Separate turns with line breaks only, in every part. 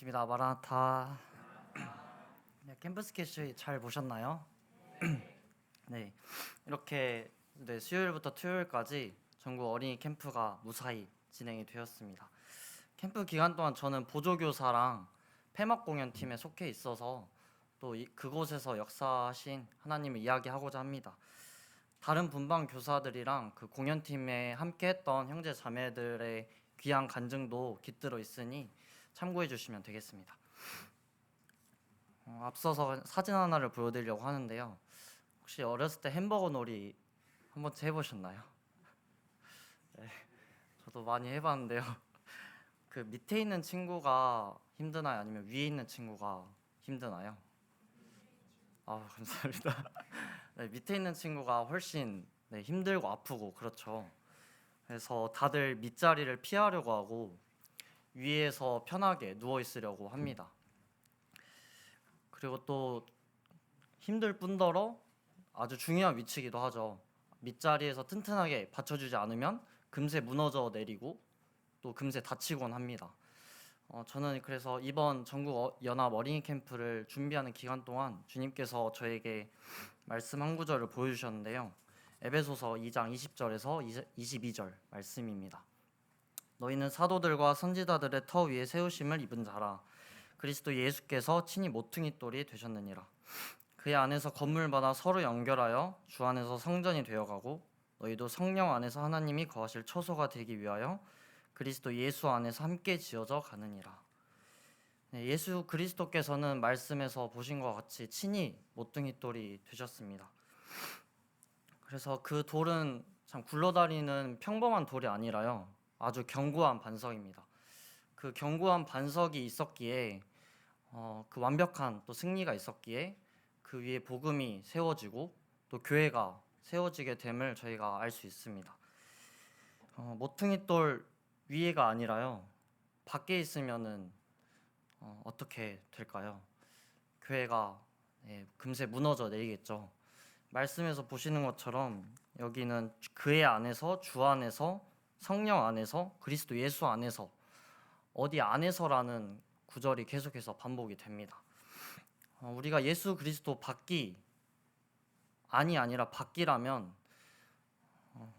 입니다 마라나타 네, 캠프 스케치 잘 보셨나요? 네 이렇게 네, 수요일부터 토요일까지 전국 어린이 캠프가 무사히 진행이 되었습니다. 캠프 기간 동안 저는 보조교사랑 폐막 공연 팀에 속해 있어서 또 이, 그곳에서 역사하신 하나님을 이야기하고자 합니다. 다른 분방 교사들이랑 그 공연팀에 함께했던 형제 자매들의 귀한 간증도 깃들어 있으니 참고해 주시면 되겠습니다. 어, 앞서서 사진 하나를 보여드리려고 하는데요. 혹시 어렸을 때 햄버거 놀이 한 번쯤 해보셨나요? 네, 저도 많이 해봤는데요. 그 밑에 있는 친구가 힘드나요? 아니면 위에 있는 친구가 힘드나요? 아 감사합니다. 네, 밑에 있는 친구가 훨씬 네, 힘들고 아프고 그렇죠. 그래서 다들 밑자리를 피하려고 하고 위에서 편하게 누워 있으려고 합니다. 그리고 또 힘들 뿐더러 아주 중요한 위치이기도 하죠. 밑자리에서 튼튼하게 받쳐주지 않으면 금세 무너져 내리고 또 금세 다치곤 합니다. 어, 저는 그래서 이번 전국 어- 연합 어린이 캠프를 준비하는 기간 동안 주님께서 저에게 말씀 한 구절을 보여주셨는데요. 에베소서 2장 20절에서 22절 말씀입니다. 너희는 사도들과 선지자들의 터 위에 세우심을 입은 자라. 그리스도 예수께서 친히 모퉁이 돌이 되셨느니라. 그의 안에서 건물마다 서로 연결하여 주 안에서 성전이 되어가고 너희도 성령 안에서 하나님이 거하실 처소가 되기 위하여 그리스도 예수 안에서 함께 지어져 가느니라. 네, 예수 그리스도께서는 말씀에서 보신 것 같이 친히 모퉁이 돌이 되셨습니다. 그래서 그 돌은 참 굴러다니는 평범한 돌이 아니라요 아주 견고한 반석입니다. 그 견고한 반석이 있었기에 어, 그 완벽한 또 승리가 있었기에 그 위에 복음이 세워지고 또 교회가 세워지게 됨을 저희가 알 수 있습니다. 어, 모퉁이 돌 위에가 아니라요 밖에 있으면은 어, 어떻게 될까요? 교회가 예, 금세 무너져 내리겠죠. 말씀에서 보시는 것처럼 여기는 그의 안에서 주 안에서 성령 안에서 그리스도 예수 안에서 어디 안에서라는 구절이 계속해서 반복이 됩니다. 어, 우리가 예수 그리스도 밖이 아니 아니라 밖이라면 어,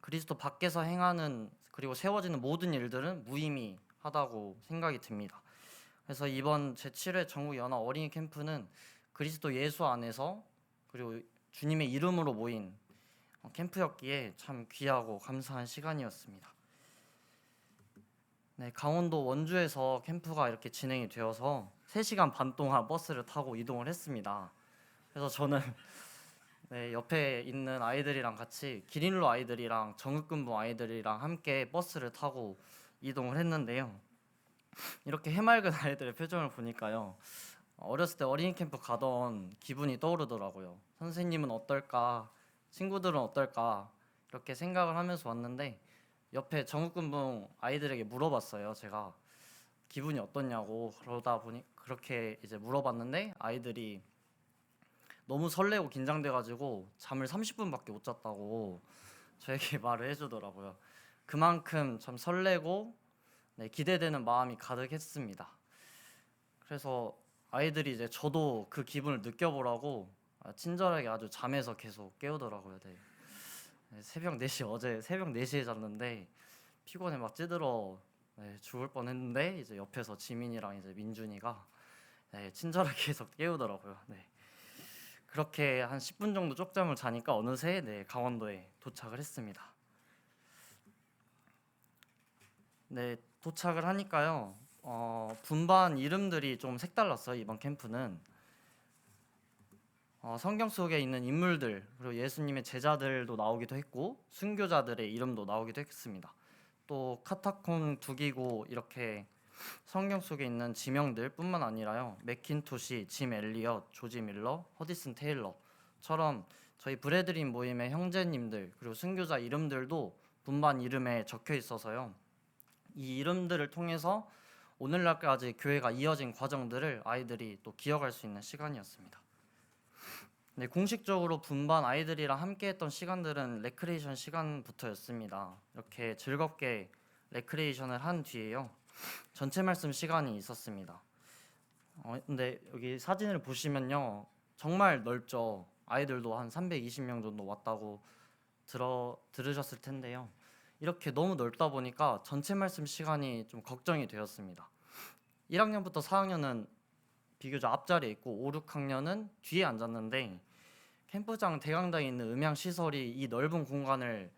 그리스도 밖에서 행하는 그리고 세워지는 모든 일들은 무의미하다고 생각이 듭니다. 그래서 이번 제7회 전국 연합 어린이 캠프는 그리스도 예수 안에서 그리고 주님의 이름으로 모인 어, 캠프였기에 참 귀하고 감사한 시간이었습니다. 네, 강원도 원주에서 캠프가 이렇게 진행이 되어서 3시간 반 동안 버스를 타고 이동을 했습니다. 그래서 저는 네, 옆에 있는 아이들이랑 같이 기린로 아이들이랑 정읍근무 아이들이랑 함께 버스를 타고 이동을 했는데요. 이렇게 해맑은 아이들의 표정을 보니까요. 어렸을 때 어린이 캠프 가던 기분이 떠오르더라고요. 선생님은 어떨까? 친구들은 어떨까? 이렇게 생각을 하면서 왔는데 옆에 정읍군봉 아이들에게 물어봤어요. 제가 기분이 어떻냐고 그러다 보니 그렇게 이제 물어봤는데 아이들이 너무 설레고 긴장돼가지고 잠을 30분밖에 못 잤다고 저에게 말을 해주더라고요. 그만큼 참 설레고 네, 기대되는 마음이 가득했습니다. 그래서 아이들이 이제 저도 그 기분을 느껴보라고 아, 친절하게 아주 잠에서 계속 깨우더라고요. 네. 네, 새벽 4시 어제 새벽 4시에 잤는데 피곤해 막 찌들어 네, 죽을 뻔했는데 이제 옆에서 지민이랑 이제 민준이가 네, 친절하게 계속 깨우더라고요. 네. 그렇게 한 10분 정도 쪽잠을 자니까 어느새 네, 강원도에 도착을 했습니다. 네, 도착을 하니까요. 어, 분반 이름들이 좀 색달랐어요. 이번 캠프는 어, 성경 속에 있는 인물들 그리고 예수님의 제자들도 나오기도 했고 순교자들의 이름도 나오기도 했습니다. 또 카타콤 두기고 이렇게 성경 속에 있는 지명들뿐만 아니라요 맥킨토시, 짐 엘리엇, 조지 밀러, 허디슨 테일러처럼 저희 브레드린 모임의 형제님들 그리고 순교자 이름들도 분반 이름에 적혀 있어서요 이 이름들을 통해서 오늘날까지 교회가 이어진 과정들을 아이들이 또 기억할 수 있는 시간이었습니다. 네, 공식적으로 분반 아이들이랑 함께했던 시간들은 레크레이션 시간부터였습니다. 이렇게 즐겁게 레크레이션을 한 뒤에요. 전체 말씀 시간이 있었습니다. 어, 근데 여기 사진을 보시면요 정말 넓죠. 아이들도 한 320명 정도 왔다고 들어 들으셨을 텐데요. 이렇게 너무 넓다 보니까 전체 말씀 시간이 좀 걱정이 되었습니다. 1학년부터 4학년은 비교적 앞자리에 있고 5, 6학년은 뒤에 앉았는데 캠프장 대강당에 있는 음향 시설이 이 넓은 공간을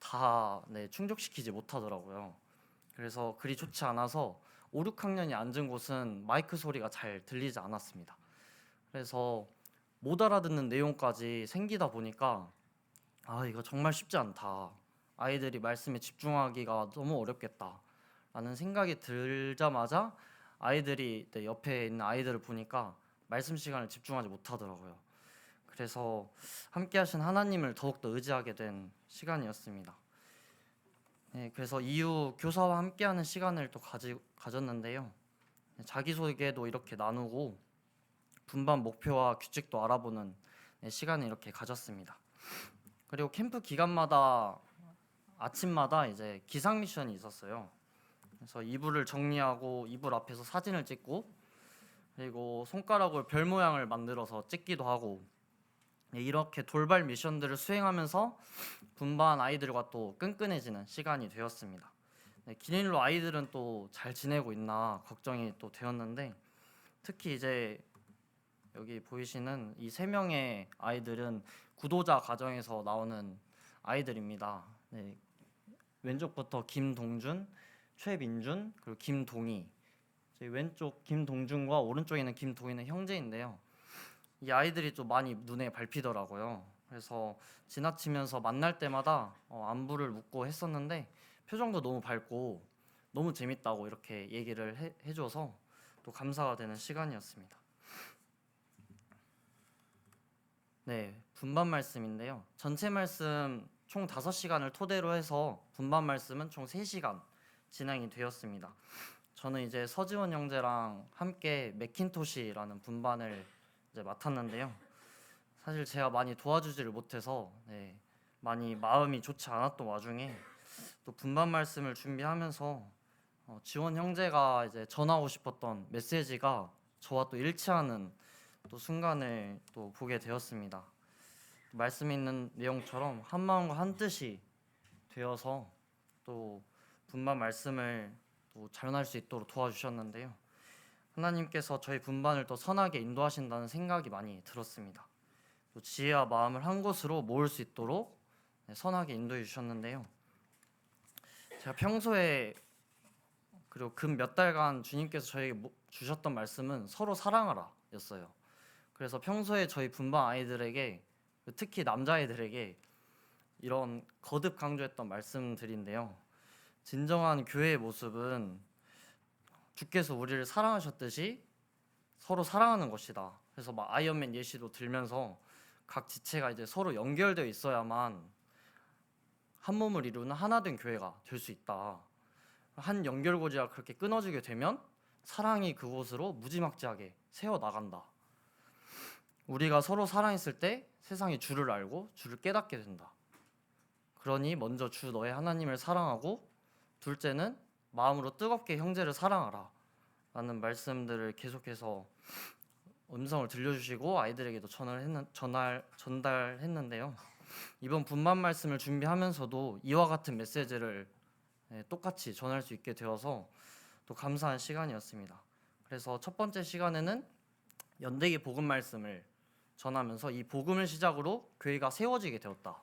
다 네, 충족시키지 못하더라고요. 그래서 그리 좋지 않아서 5, 6학년이 앉은 곳은 마이크 소리가 잘 들리지 않았습니다. 그래서 못 알아듣는 내용까지 생기다 보니까 아 이거 정말 쉽지 않다. 아이들이 말씀에 집중하기가 너무 어렵겠다. 라는 생각이 들자마자 아이들이 네, 옆에 있는 아이들을 보니까 말씀 시간을 집중하지 못하더라고요. 그래서 함께 하신 하나님을 더욱더 의지하게 된 시간이었습니다. 네, 그래서 이후 교사와 함께하는 시간을 또 가지, 가졌는데요. 네, 자기소개도 이렇게 나누고 분반 목표와 규칙도 알아보는 네, 시간을 이렇게 가졌습니다. 그리고 캠프 기간마다 아침마다 이제 기상 미션이 있었어요. 그래서 이불을 정리하고 이불 앞에서 사진을 찍고 그리고 손가락으로 별 모양을 만들어서 찍기도 하고 네, 이렇게 돌발 미션들을 수행하면서 분반 아이들과 또 끈끈해지는 시간이 되었습니다. 네, 긴 일로 아이들은 또 잘 지내고 있나 걱정이 또 되었는데 특히 이제 여기 보이시는 이 세 명의 아이들은 구도자 가정에서 나오는 아이들입니다. 네, 왼쪽부터 김동준, 최민준 그리고 김동희. 왼쪽 김동준과 오른쪽에 있는 김동희는 형제인데요. 이 아이들이 좀 많이 눈에 밟히더라고요. 그래서 지나치면서 만날 때마다 어, 안부를 묻고 했었는데 표정도 너무 밝고 너무 재밌다고 이렇게 얘기를 해, 해줘서 또 감사가 되는 시간이었습니다. 네, 분반 말씀인데요. 전체 말씀 총 5시간을 토대로 해서 분반 말씀은 총 3시간 진행이 되었습니다. 저는 이제 서지원 형제랑 함께 맥킨토시라는 분반을 이제 맡았는데요. 사실 제가 많이 도와주지를 못해서 네, 많이 마음이 좋지 않았던 와중에 또 분반 말씀을 준비하면서 어, 지원 형제가 이제 전하고 싶었던 메시지가 저와 또 일치하는 또 순간을 또 보게 되었습니다. 말씀에 있는 내용처럼 한 마음과 한 뜻이 되어서 또 분반 말씀을 또 전할 수 있도록 도와주셨는데요. 하나님께서 저희 분반을 더 선하게 인도하신다는 생각이 많이 들었습니다. 또 지혜와 마음을 한 곳으로 모을 수 있도록 네, 선하게 인도해 주셨는데요. 제가 평소에 그리고 근 몇 달간 주님께서 저에게 주셨던 말씀은 서로 사랑하라였어요. 그래서 평소에 저희 분반 아이들에게 특히 남자아이들에게 이런 거듭 강조했던 말씀들인데요. 진정한 교회의 모습은 주께서 우리를 사랑하셨듯이 서로 사랑하는 것이다. 그래서 막 아이언맨 예시도 들면서 각 지체가 이제 서로 연결되어 있어야만 한 몸을 이루는 하나된 교회가 될 수 있다. 한 연결고리가 그렇게 끊어지게 되면 사랑이 그곳으로 무지막지하게 새어 나간다. 우리가 서로 사랑했을 때 세상이 주를 알고 주를 깨닫게 된다. 그러니 먼저 주 너의 하나님을 사랑하고 둘째는 마음으로 뜨겁게 형제를 사랑하라. 라는 말씀들을 계속해서 음성을 들려주시고 아이들에게도 전할 했는, 전할 전달했는데요. 이번 분만 말씀을 준비하면서도 이와 같은 메시지를 네, 똑같이 전할 수 있게 되어서 또 감사한 시간이었습니다. 그래서 첫 번째 시간에는 연대기 복음 말씀을 전하면서 이 복음을 시작으로 교회가 세워지게 되었다.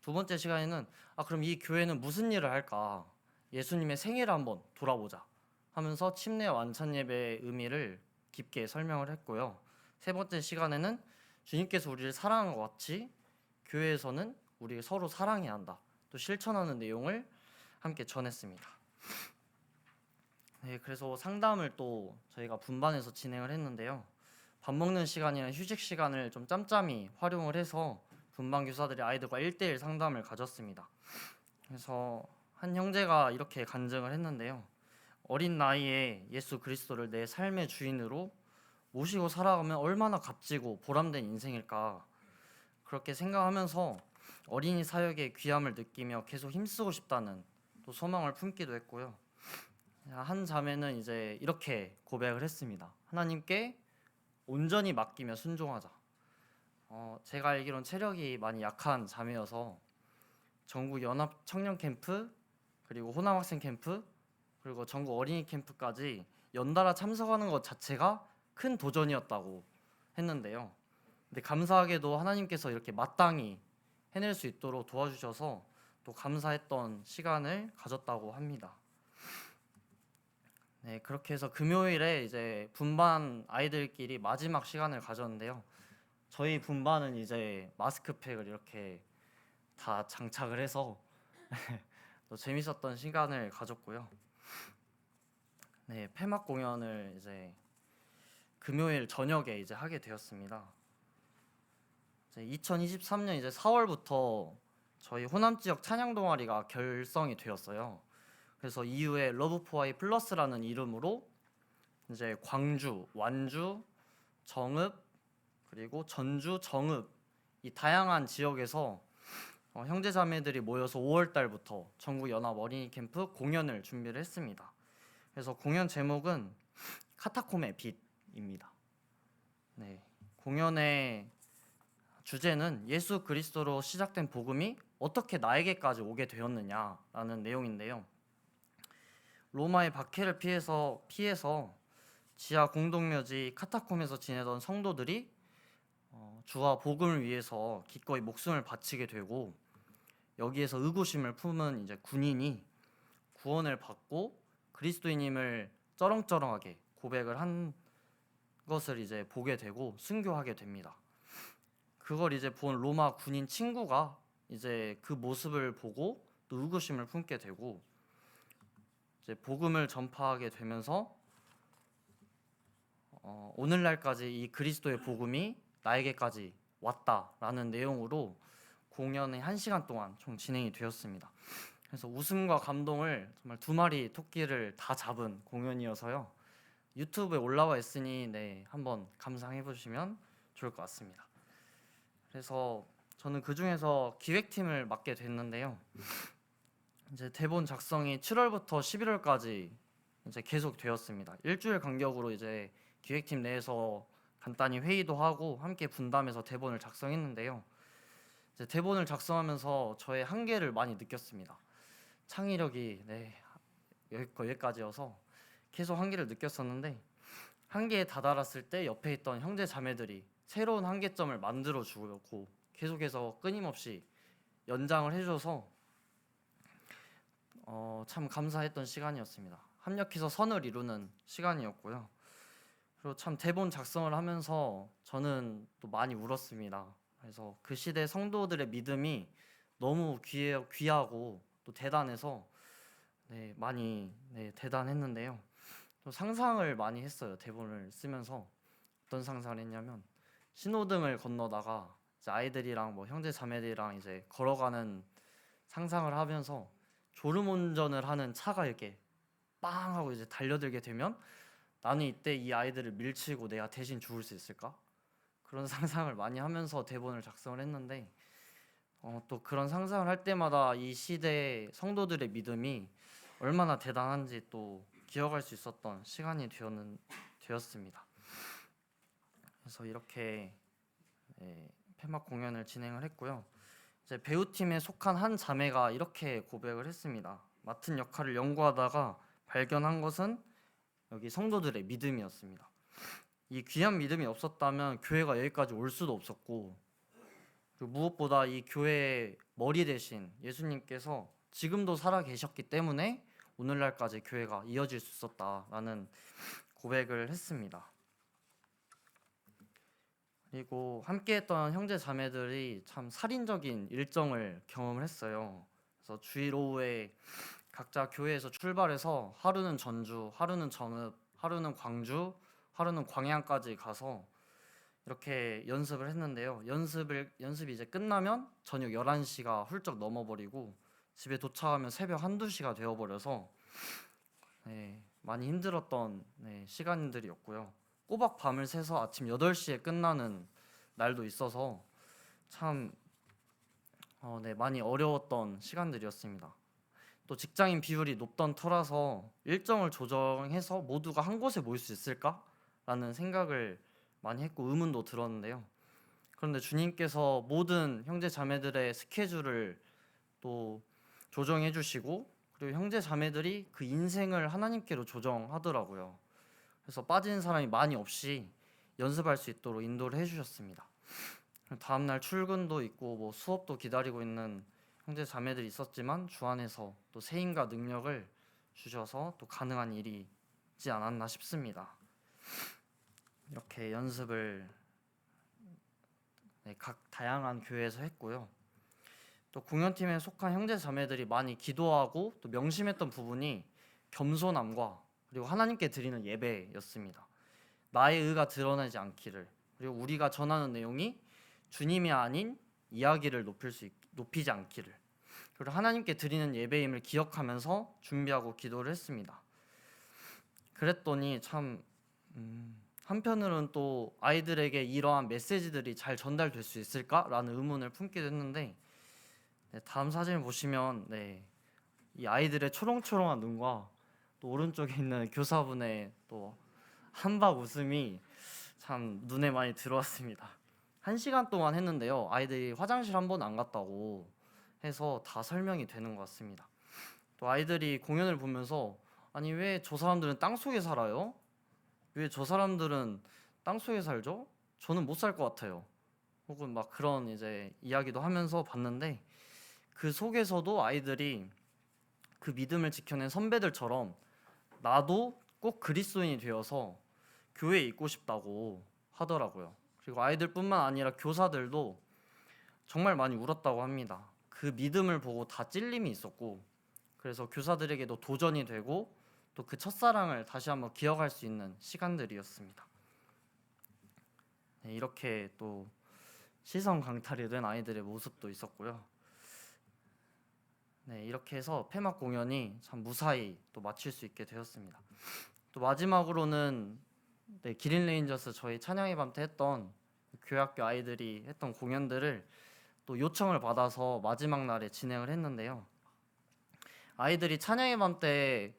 두 번째 시간에는 아 그럼 이 교회는 무슨 일을 할까? 예수님의 생애를 한번 돌아보자 하면서 침례 완찬 예배의 의미를 깊게 설명을 했고요. 세 번째 시간에는 주님께서 우리를 사랑한 것 같이 교회에서는 우리 서로 사랑해야 한다. 또 실천하는 내용을 함께 전했습니다. 네, 그래서 상담을 또 저희가 분반해서 진행을 했는데요. 밥 먹는 시간이나 휴식 시간을 좀 짬짬이 활용을 해서 분반 교사들이 아이들과 1대1 상담을 가졌습니다. 그래서 한 형제가 이렇게 간증을 했는데요. 어린 나이에 예수 그리스도를 내 삶의 주인으로 모시고 살아가면 얼마나 값지고 보람된 인생일까 그렇게 생각하면서 어린이 사역의 귀함을 느끼며 계속 힘쓰고 싶다는 또 소망을 품기도 했고요. 한 자매는 이제 이렇게 고백을 했습니다. 하나님께 온전히 맡기며 순종하자. 어, 제가 알기론 체력이 많이 약한 자매여서 전국 연합 청년 캠프 그리고 호남 학생 캠프 그리고 전국 어린이 캠프까지 연달아 참석하는 것 자체가 큰 도전이었다고 했는데요. 근데 감사하게도 하나님께서 이렇게 마땅히 해낼 수 있도록 도와주셔서 또 감사했던 시간을 가졌다고 합니다. 네, 그렇게 해서 금요일에 이제 분반 아이들끼리 마지막 시간을 가졌는데요. 저희 분반은 이제 마스크팩을 이렇게 다 장착을 해서 또 재밌었던 시간을 가졌고요. 네, 폐막 공연을 이제 금요일 저녁에 이제 하게 되었습니다. 이제 2023년 이제 4월부터 저희 호남 지역 찬양 동아리가 결성이 되었어요. 그래서 이후에 러브포아이 플러스라는 이름으로 이제 광주, 완주, 정읍 그리고 전주, 정읍 이 다양한 지역에서 어, 형제 자매들이 모여서 5월 달부터 전국 연합 어린이 캠프 공연을 준비를 했습니다. 그래서 공연 제목은 카타콤의 빛입니다. 네, 공연의 주제는 예수 그리스도로 시작된 복음이 어떻게 나에게까지 오게 되었느냐라는 내용인데요. 로마의 박해를 피해서 피해서 지하 공동묘지 카타콤에서 지내던 성도들이 어, 주와 복음을 위해서 기꺼이 목숨을 바치게 되고 여기에서 의구심을 품은 이제 군인이 구원을 받고 그리스도인임을 쩌렁쩌렁하게 고백을 한 것을 이제 보게 되고 순교하게 됩니다. 그걸 이제 본 로마 군인 친구가 이제 그 모습을 보고 또 의구심을 품게 되고 이제 복음을 전파하게 되면서 어, 오늘날까지 이 그리스도의 복음이 나에게까지 왔다라는 내용으로 공연이 한 시간 동안 총 진행이 되었습니다. 그래서 웃음과 감동을 정말 두 마리 토끼를 다 잡은 공연이어서요. 유튜브에 올라와 있으니 네 한번 감상해 보시면 좋을 것 같습니다. 그래서 저는 그 중에서 기획팀을 맡게 됐는데요. 이제 대본 작성이 7월부터 11월까지 이제 계속 되었습니다. 일주일 간격으로 이제 기획팀 내에서 간단히 회의도 하고 함께 분담해서 대본을 작성했는데요. 대본을 작성하면서 저의 한계를 많이 느꼈습니다. 창의력이 네 여기 여기까지여서 계속 한계를 느꼈었는데 한계에 다다랐을 때 옆에 있던 형제 자매들이 새로운 한계점을 만들어 주고 계속해서 끊임없이 연장을 해줘서 어, 참 감사했던 시간이었습니다. 합력해서 선을 이루는 시간이었고요. 그리고 참 대본 작성을 하면서 저는 또 많이 울었습니다. 그래서 그 시대 성도들의 믿음이 너무 귀해, 귀하고 또 대단해서 네, 많이 네, 대단했는데요. 또 상상을 많이 했어요. 대본을 쓰면서 어떤 상상을 했냐면 신호등을 건너다가 아이들이랑 뭐 형제 자매들이랑 이제 걸어가는 상상을 하면서 졸음 운전을 하는 차가 이렇게 빵 하고 이제 달려들게 되면 나는 이때 이 아이들을 밀치고 내가 대신 죽을 수 있을까? 그런 상상을 많이 하면서 대본을 작성을 했는데 어, 또 그런 상상을 할 때마다 이 시대 성도들의 믿음이 얼마나 대단한지 또 기억할 수 있었던 시간이 되었는, 되었습니다. 그래서 이렇게 네, 폐막 공연을 진행을 했고요. 이제 배우팀에 속한 한 자매가 이렇게 고백을 했습니다. 맡은 역할을 연구하다가 발견한 것은 여기 성도들의 믿음이었습니다. 이 귀한 믿음이 없었다면 교회가 여기까지 올 수도 없었고 무엇보다 이 교회의 머리 대신 예수님께서 지금도 살아 계셨기 때문에 오늘날까지 교회가 이어질 수 있었다라는 고백을 했습니다. 그리고 함께했던 형제 자매들이 참 살인적인 일정을 경험을 했어요. 그래서 주일 오후에 각자 교회에서 출발해서 하루는 전주, 하루는 정읍, 하루는 광주, 하루는 광양까지 가서 이렇게 연습을 했는데요. 연습을 연습이 이제 끝나면 저녁 11시가 훌쩍 넘어버리고 집에 도착하면 새벽 한두 시가 되어버려서 네, 많이 힘들었던 네, 시간들이었고요. 꼬박 밤을 새서 아침 8시에 끝나는 날도 있어서 참 어, 네, 많이 어려웠던 시간들이었습니다. 또 직장인 비율이 높던 터라서 일정을 조정해서 모두가 한 곳에 모일 수 있을까 라는 생각을 많이 했고 의문도 들었는데요. 그런데 주님께서 모든 형제 자매들의 스케줄을 또 조정해 주시고 그리고 형제 자매들이 그 인생을 하나님께로 조정하더라고요. 그래서 빠진 사람이 많이 없이 연습할 수 있도록 인도를 해 주셨습니다. 다음 날 출근도 있고 뭐 수업도 기다리고 있는 형제 자매들이 있었지만 주 안에서 또 세임과 능력을 주셔서 또 가능한 일이지 않았나 싶습니다. 이렇게 연습을 네, 각 다양한 교회에서 했고요. 또 공연팀에 속한 형제 자매들이 많이 기도하고 또 명심했던 부분이 겸손함과 그리고 하나님께 드리는 예배였습니다. 나의 의가 드러나지 않기를 그리고 우리가 전하는 내용이 주님이 아닌 이야기를 높일 수 있, 높이지 않기를 그리고 하나님께 드리는 예배임을 기억하면서 준비하고 기도를 했습니다. 그랬더니 참 음, 한편으로는 또 아이들에게 이러한 메시지들이 잘 전달될 수 있을까라는 의문을 품기도 했는데 네, 다음 사진을 보시면 네, 이 아이들의 초롱초롱한 눈과 또 오른쪽에 있는 교사분의 또 한박 웃음이 참 눈에 많이 들어왔습니다. 한 시간 동안 했는데요. 아이들이 화장실 한 번 안 갔다고 해서 다 설명이 되는 것 같습니다. 또 아이들이 공연을 보면서 아니 왜 저 사람들은 땅 속에 살아요? 왜 저 사람들은 땅 속에 살죠? 저는 못 살 것 같아요. 혹은 막 그런 이제 이야기도 하면서 봤는데 그 속에서도 아이들이 그 믿음을 지켜낸 선배들처럼 나도 꼭 그리스도인이 되어서 교회에 있고 싶다고 하더라고요. 그리고 아이들뿐만 아니라 교사들도 정말 많이 울었다고 합니다. 그 믿음을 보고 다 찔림이 있었고 그래서 교사들에게도 도전이 되고 또 그 첫사랑을 다시 한번 기억할 수 있는 시간들이었습니다. 네, 이렇게 또 시선 강탈이 된 아이들의 모습도 있었고요. 네, 이렇게 해서 폐막 공연이 참 무사히 또 마칠 수 있게 되었습니다. 또 마지막으로는 네, 기린 레인저스 저희 찬양의 밤 때 했던 교회학교 아이들이 했던 공연들을 또 요청을 받아서 마지막 날에 진행을 했는데요. 아이들이 찬양의 밤 때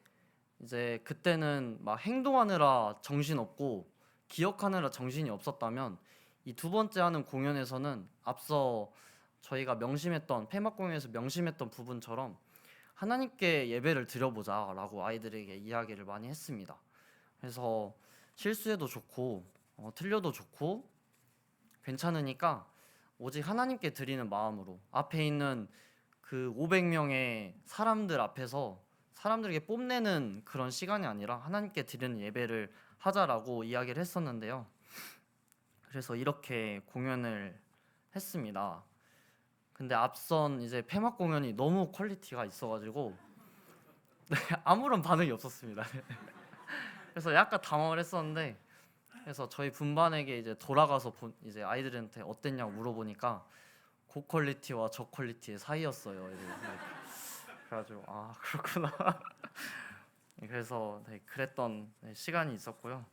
이제 그때는 막 행동하느라 정신 없고 기억하느라 정신이 없었다면 이 두 번째 하는 공연에서는 앞서 저희가 명심했던 폐막 공연에서 명심했던 부분처럼 하나님께 예배를 드려보자라고 아이들에게 이야기를 많이 했습니다. 그래서 실수해도 좋고 어, 틀려도 좋고 괜찮으니까 오직 하나님께 드리는 마음으로 앞에 있는 그 500명의 사람들 앞에서 사람들에게 뽐내는 그런 시간이 아니라 하나님께 드리는 예배를 하자라고 이야기를 했었는데요. 그래서 이렇게 공연을 했습니다. 근데 앞선 이제 폐막 공연이 너무 퀄리티가 있어가지고 네, 아무런 반응이 없었습니다. 그래서 약간 당황을 했었는데 그래서 저희 분반에게 이제 돌아가서 본, 이제 아이들한테 어땠냐고 물어보니까 고 퀄리티와 저 퀄리티의 사이였어요. 이렇게. 그래가지고 아 그렇구나. 그래서 네, 그랬던 네, 시간이 있었고요.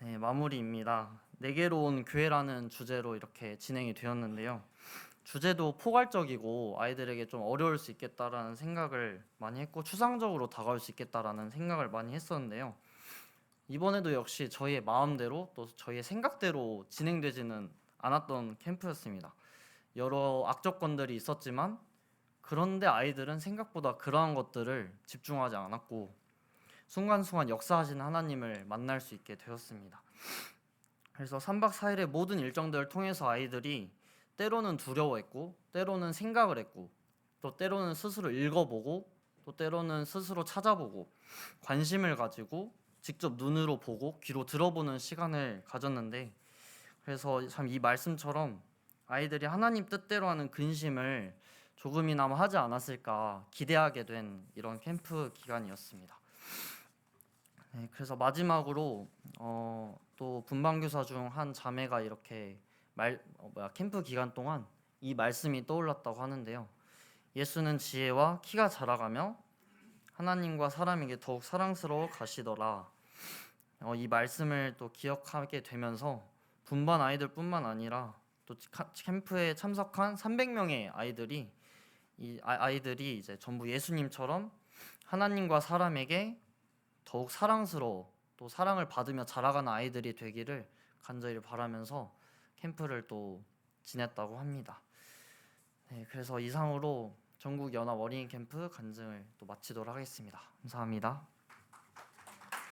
네, 마무리입니다. 내게로 온 교회라는 주제로 이렇게 진행이 되었는데요. 주제도 포괄적이고 아이들에게 좀 어려울 수 있겠다라는 생각을 많이 했고 추상적으로 다가올 수 있겠다라는 생각을 많이 했었는데요. 이번에도 역시 저희의 마음대로 또 저희의 생각대로 진행되지는 않았던 캠프였습니다. 여러 악조건들이 있었지만 그런데 아이들은 생각보다 그러한 것들을 집중하지 않았고 순간순간 역사하시는 하나님을 만날 수 있게 되었습니다. 그래서 3박 4일의 모든 일정들을 통해서 아이들이 때로는 두려워했고 때로는 생각을 했고 또 때로는 스스로 읽어보고 또 때로는 스스로 찾아보고 관심을 가지고 직접 눈으로 보고 귀로 들어보는 시간을 가졌는데 그래서 참 이 말씀처럼 아이들이 하나님 뜻대로 하는 근심을 조금이나마 하지 않았을까 기대하게 된 이런 캠프 기간이었습니다. 네, 그래서 마지막으로 어, 또 분방교사 중 한 자매가 이렇게 말 어, 뭐야 캠프 기간 동안 이 말씀이 떠올랐다고 하는데요. 예수는 지혜와 키가 자라가며 하나님과 사람에게 더욱 사랑스러워 가시더라. 어, 이 말씀을 또 기억하게 되면서 분반 아이들뿐만 아니라 또 캠프에 참석한 300명의 아이들이 이 아- 아이들이 이제 전부 예수님처럼 하나님과 사람에게 더욱 사랑스러워 또 사랑을 받으며 자라가는 아이들이 되기를 간절히 바라면서 캠프를 또 지냈다고 합니다. 네, 그래서 이상으로 전국 연합 어린이 캠프 간증을 또 마치도록 하겠습니다. 감사합니다.